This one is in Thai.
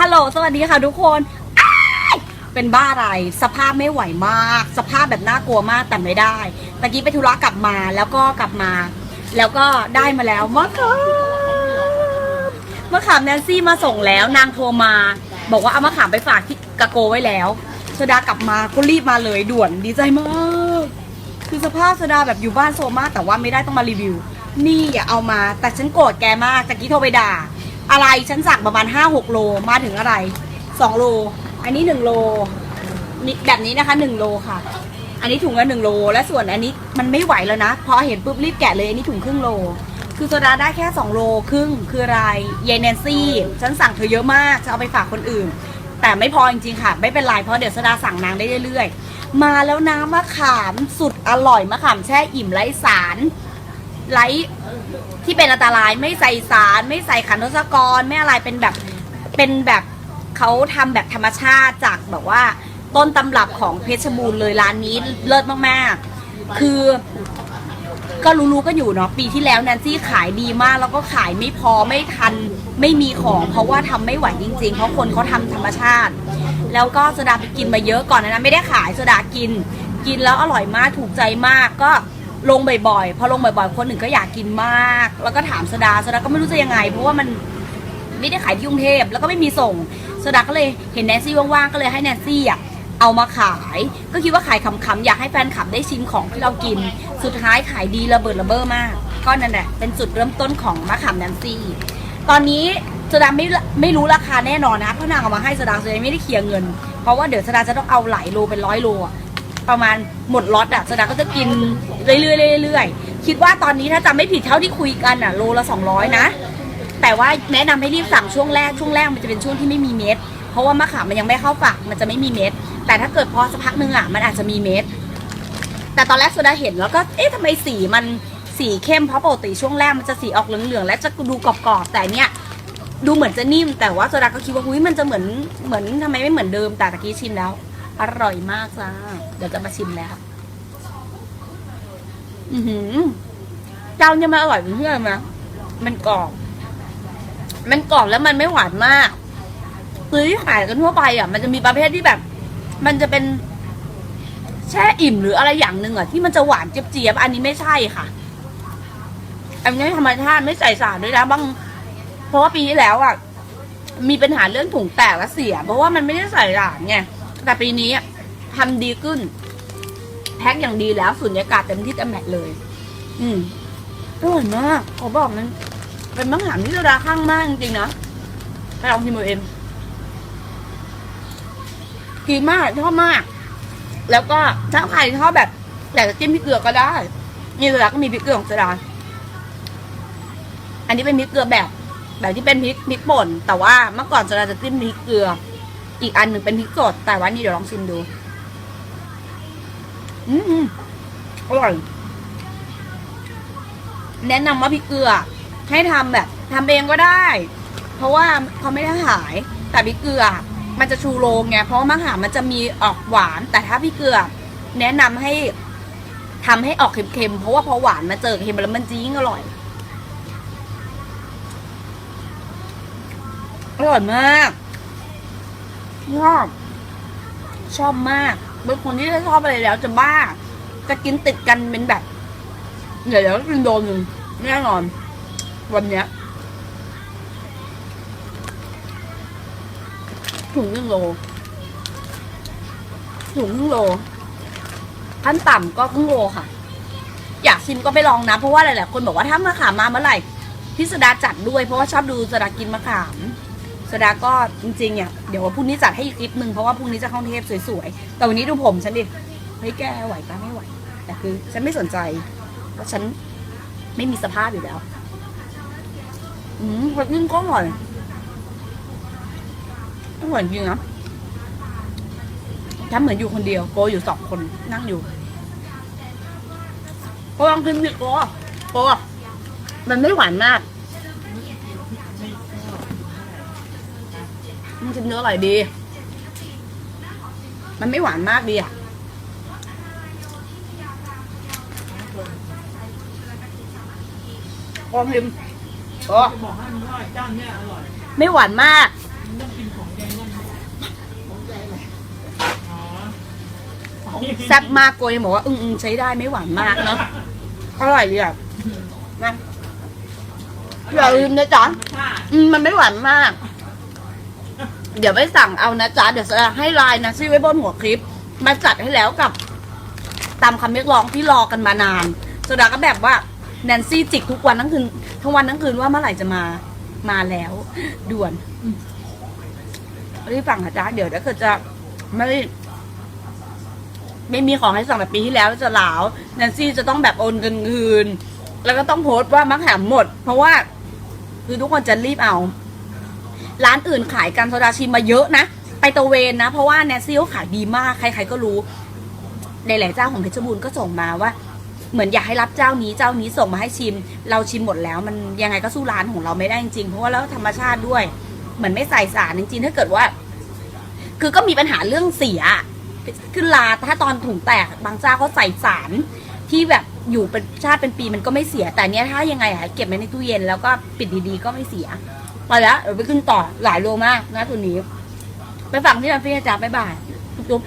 ฮัลโหล สวัสดีค่ะทุกคนอ้ายเป็นบ้าอะไร สภาพไม่ไหวมาก สภาพแบบน่ากลัวมากแต่ไม่ได้ ตะกี้ไปธุระกลับมาแล้วก็กลับมา แล้วก็ได้มาแล้วมะขามมะขามแนนซี่มาส่งแล้ว นางโทรมา บอกว่าเอามะขามไปฝากที่กะโกไว้แล้วสดากลับมาก็รีบมาเลยด่วนดีใจมาก คือสภาพสดาแบบอยู่บ้านโซมากแต่ว่าไม่ได้ต้องมารีวิว นี่อย่าเอามาแต่ฉันโกรธแกมากตะกี้โทรไปด่า อะไรฉันสั่งประมาณ5 6โลมาถึงอะไร2โล อันนี้1โลนี่แบบนี้นะคะ1โลค่ะ อันนี้ถุงละ1โล และส่วนอันนี้มันไม่ไหวแล้วนะพอเห็นปุ๊บรีบแกะเลยอันนี้ถุงครึ่งโล คือโซดาได้แค่2โลครึ่งคืออะไรเยนแนนซี่ฉันสั่งเธอเยอะมากจะเอาไปฝากคนอื่น แต่ไม่พอจริงๆค่ะ ไม่เป็นไรเพราะเดี๋ยวโซดาสั่งนางได้เรื่อยๆมาแล้วน้ำมะขามสุดอร่อยมะขามแช่อิ่มไร้สาร ไร้ที่เป็นอันตรายไม่ใส่สาร ไม่ใส่ขันทศกรไม่อะไรเป็นแบบเป็นแบบเขาทำแบบธรรมชาติจากแบบว่า ต้นตำรับของเพชรบูรณ์เลยร้านนี้เลิศมากๆ คือ ก็รู้ๆก็อยู่เนาะปีที่แล้วแนนซี่ขายดีมาก แล้วก็ขายไม่พอไม่ทันไม่มีของ เพราะว่าทำไม่ไหวจริง ๆ เพราะคนเขาทำธรรมชาติ แล้วก็โซดาไปกินมาเยอะก่อนนะไม่ได้ขายโซดากิน กินแล้วอร่อยมากถูกใจมากก็ ลงบ่อยๆ พอลงบ่อยๆ คนหนึ่งก็อยากกินมาก แล้วก็ถามโซดาโซดาก็ไม่รู้จะยังไง เพราะว่ามันไม่ได้ขายที่กรุงเทพแล้วก็ไม่มีส่งโซดาก็เลยเห็นแนนซี่ว่างๆ ก็เลยให้แนนซี่อะเอามาขาย ก็คิดว่าขายขำๆ อยากให้แฟนคลับได้ชิมของที่เรากิน สุดท้ายขายดีระเบิดระเบ้อมาก ก็นั่นแหละเป็นจุดเริ่มต้นของมะขามแนนซี่ ตอนนี้โซดาไม่ไม่รู้ราคาแน่นอนนะเพราะนางเอามาให้โซดาโซดาไม่ได้เคลียร์เงิน เพราะว่าเดี๋ยวโซดาจะต้องเอาหลายโลเป็นร้อยโลอะประมาณหมดล็อตอะโซดาก็จะกิน เรื่อยๆเรื่อยๆคิดว่าตอนนี้ถ้าจำไม่ผิดเท่าที่คุยกันอะโลละ 200 นะ แต่ว่าแนะนำให้รีบสั่งช่วงแรกช่วงแรกมันจะเป็นช่วงที่ไม่มีเม็ดเพราะว่ามะขามมันยังไม่เข้าฝักมันจะไม่มีเม็ดแต่ถ้าเกิดพอสักพักหนึงอะมันอาจจะมีเม็ดแต่ตอนแรกโซดาเห็นแล้วก็เอ๊ะทำไมสีมันสีเข้มเพราะปกติช่วงแรกมันจะสีออกเหลืองๆและจะดูกรอบๆแต่เนี้ยดูเหมือนจะนิ่มแต่ว่าโซดาก็คิดว่าอุ้ยมันจะเหมือนเหมือนทำไมไม่เหมือนเดิมแต่ตะกี้ชิมแล้ว อร่อยมากจ้าเดี๋ยวจะมาชิมแล้ว อือหือเจ้าเนี่ยมันอร่อยเป็นเพื่อนไหมมันกรอบ มันกรอบแล้วมันไม่หวานมากคือที่ขายกันทั่วไปอะ มันจะมีประเภทที่แบบ มันจะเป็น แช่อิ่มหรืออะไรอย่างหนึ่งอะที่มันจะหวานเจี๊ยบๆอันนี้ไม่ใช่ค่ะ อันนี้ธรรมชาติไม่ใส่สารด้วยนะบาง เพราะว่าปีที่แล้วอะมีปัญหาเรื่องถุงแตกและเสีย เพราะว่ามันไม่ได้ใส่สารไงแต่ปีนี้อะทำดีขึ้น แพ็คอย่างดีแล้วสุญญากาศเต็มที่เต็มแม็กเลย อืมอร่อยมากขอบอกมันเป็นมะขามที่ราคาข้างมากจริงๆนะไปลองชิมดูเองดีมากชอบมาก แล้วก็ถ้าใครชอบแบบอยากจะจิ้มพริกเกลือก็ได้นี่สดาก็มีพริกเกลือของสดาอันนี้เป็นพริกเกลือแบบ แบบที่เป็นพริกพริกป่น แต่ว่าเมื่อก่อนสดาจะจิ้มพริกเกลือ อีกอันหนึ่งเป็นพริกสดแต่ว่านี่เดี๋ยวลองชิมดู อืมอร่อย แนะนำว่าพริกเกลือ ให้ทำแบบทำเองก็ได้ เพราะว่าเขาไม่ได้ขาย แต่พริกเกลือ มันจะชูโรงไงเพราะมะขามมันจะมีออกหวาน แต่ถ้าพริกเกลือ แนะนำให้ทำให้ออกเค็มๆเพราะว่าพอหวานมาเจอเค็มแล้วมันจะยิ่งอร่อยอร่อยมากชอบชอบมาก เป็นคนที่ถ้าชอบอะไรแล้วจะบ้า จะกินติดกันเป็นแบบ เดี๋ยวเดี๋ยวกินโดนหนึ่งแน่นอน วันเนี้ยถุงครึ่งโลถุงครึ่งโลขั้นต่ำก็ครึ่งโลค่ะ อยากชิมก็ไปลองนะ เพราะว่าหลายๆคนบอกว่าถ้ามะขามมาเมื่อไหร่พี่สดาจัดด้วยเพราะว่าชอบดูสดากินมะขาม สดาก็จริงๆเนี่ยเดี๋ยวพรุ่งนี้จัดให้อีกคลิปหนึ่งเพราะว่าพรุ่งนี้จะเข้าเทพสวยๆ แต่วันนี้ดูผมฉันดิ เฮ้ยแกไหวปะไม่ไหว แต่คือฉันไม่สนใจ เพราะฉันไม่มีสภาพอยู่แล้ว อืมผัดยิ่งก็อร่อยอร่อยจริงนะฉันเหมือนอยู่คนเดียว โกอยู่สองคนนั่งอยู่โกลองกินดิโกโกมันไม่หวานมาก มันชิ้นเนื้ออร่อยดี มันไม่หวานมากดีอะพอพิมเอ้หมอ๋อจานเนี่ยอร่อยไม่หวานมากแซ่บมากโกยบอกว่า อึ้งๆใช้ได้ไม่หวานมากเนาะอร่อยดีอะนะอย่าลืมนะจ๊ะอืมันไม่หวานมาก เดี๋ยวไปสั่งเอานะจ๊ะ เดี๋ยวจะให้ไลน์นะซี่ไว้บนหัวคลิป มาจัดให้แล้วกับ ตามคำเรียกร้องที่รอกันมานานโซดาก็แบบว่าแนนซี่จิกทุกวันทั้งคืนทั้งวันทั้งคืนว่าเมื่อไหร่จะมามาแล้ว ด่วนรีบสั่งนะจ๊ะเดี๋ยวถ้าเกิดจะไม่ไม่มีของให้สั่งแบบปีที่แล้วจะหลาวแนนซี่จะต้องแบบโอนเงินคืน แล้วก็ต้องโพสต์ว่ามะขามหมด เพราะว่า คือทุกคนจะรีบเอา ร้านอื่นขายกันโซดาชิมมาเยอะนะ ไปตะเวนนะ เพราะว่าแนซี่เขาขายดีมาก ใครๆก็รู้ในหลายๆเจ้าของเพชรบูรณ์ก็ส่งมาว่า เหมือนอยากให้รับเจ้านี้เจ้านี้ส่งมาให้ชิม เราชิมหมดแล้ว มันยังไงก็สู้ร้านของเราไม่ได้จริงๆเพราะว่าแล้วธรรมชาติด้วยเหมือนไม่ใส่สารจริงๆถ้าเกิดว่า คือก็มีปัญหาเรื่องเสียขึ้นลาถ้าตอนถุงแตกบางเจ้าเขาใส่สารที่แบบอยู่เป็นชาติเป็นปีมันก็ไม่เสีย แต่เนี้ยถ้ายังไงอะเก็บไว้ในตู้เย็นแล้วก็ปิดดีๆก็ไม่เสีย ไปแล้วเดี๋ยวไปขึ้นต่อหลายโลมากนะตัวนี้ ไปฝั่งที่ร้านพี่นะจ๊ะบ๊ายบายจุ๊บ